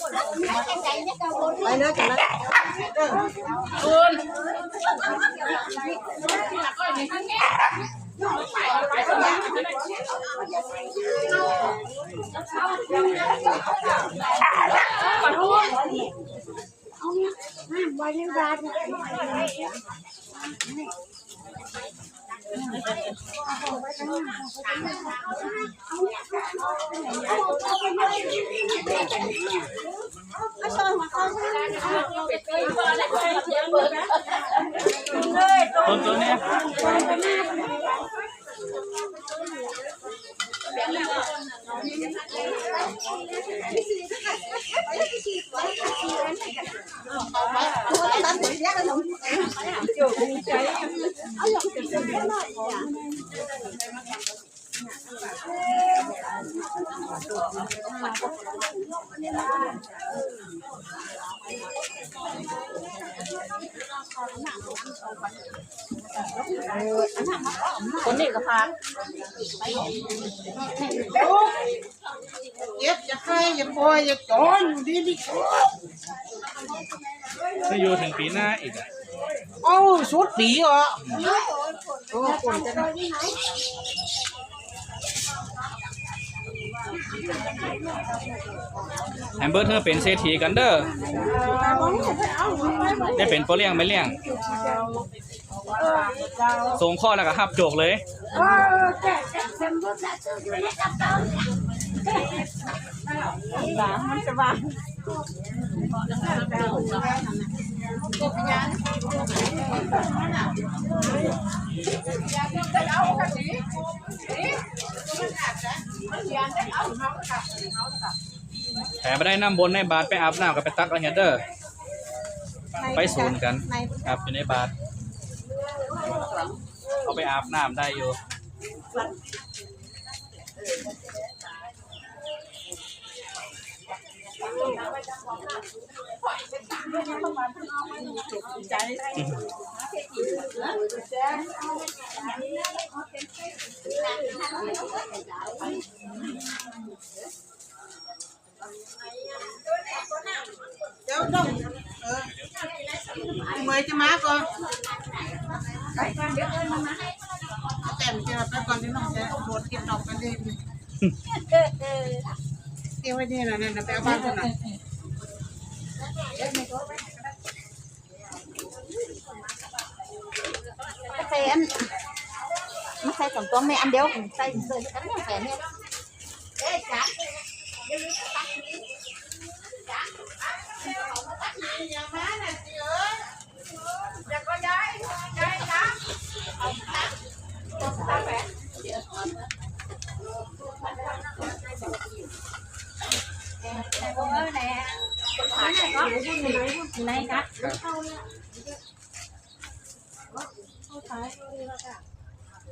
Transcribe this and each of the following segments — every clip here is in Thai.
สุ่นบนนั้นนะใจเนี่ยกังวลไปเลยกันนะไว้ในบ้าน ต้นตัวเนี้ยงหัวแยกกันหนุ่ม คนนี้ก็พาเก็บอย่าให้อย่าปล่อยอย่าจอนดีดีจะอยู่ถึงปีหน้าอีกอะ เอ้าสุดปีเหรอโอ้คนจะได้แฮมเบอร์เธอเป็นเศรษฐีกันเด้อได้เป็นโปรเลี้ยงไม่เลี้ยงส่งข้อแล้วก็ฮับโจกเลยสามมันจะวาง แถมไปได้น้ำบนในบาทไปอาบน้ำกับไปตักอะไรเงี้ยเด้อไปศูนย์กันครับอยู่ในบาทเอาไปอาบน้ำได้อยู่ เดี๋ยวต้องเออเมย์จะมาก่อนแต่มจะไปก่อนที่น้องจะบดกินดอกกันเลยเดี๋ยวไว้นี่นะเนี่ยนะไปเอาบ้านคนน่ะ แฟน ไม่ใช่สองตัวไม่อันเดียวใส่เ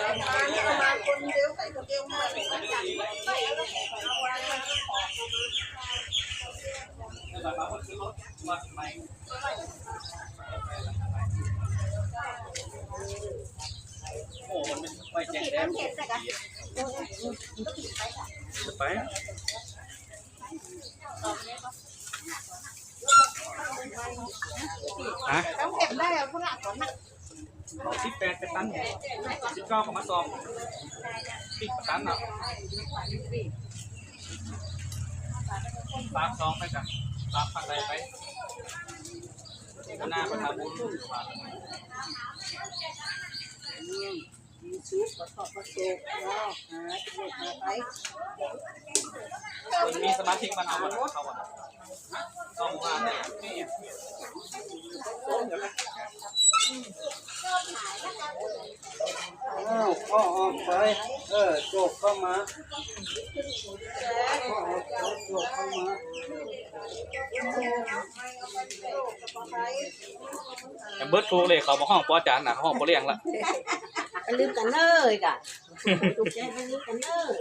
ะจ้ะอาจารย์ สิบแปดเป็นตันสิบเก้าของมาสอบปิดตันเนาะปากสองไปกันรับผักอะไรไปหน้าประทับบุญมีซุปกระทอดกระโจกแล้วหาเด็กหาไปมีสมาธิมันเอามดเข้าหมดเข้าหมู่บ้านเนี่ย อ้าวพ่อออกไป เออโจกเข้ามาพ่อออกไปโจกเข้ามาแต่เบิร์ดทูเลยเขามาห้องปอจานนะเขาห้องปอเลี้ยงละไปลืมกันเลยกะถูกใจไปลืมกันเลย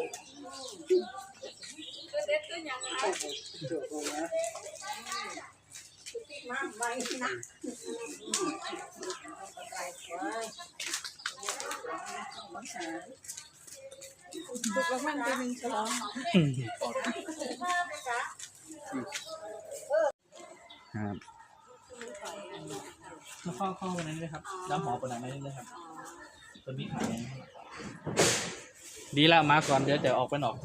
โจกเข้ามา มาไปนะถูกรางวัลที่หนึ่งฉลองครับเข้าเข้าไปนั้นเลยครับน้ำหอมปนันั้นเลยครับตัวนี้ขายดีล้วมาก่อนเดี๋ยวจะออกไปนอก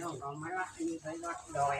น้องเอามาละมีใครวัดดอย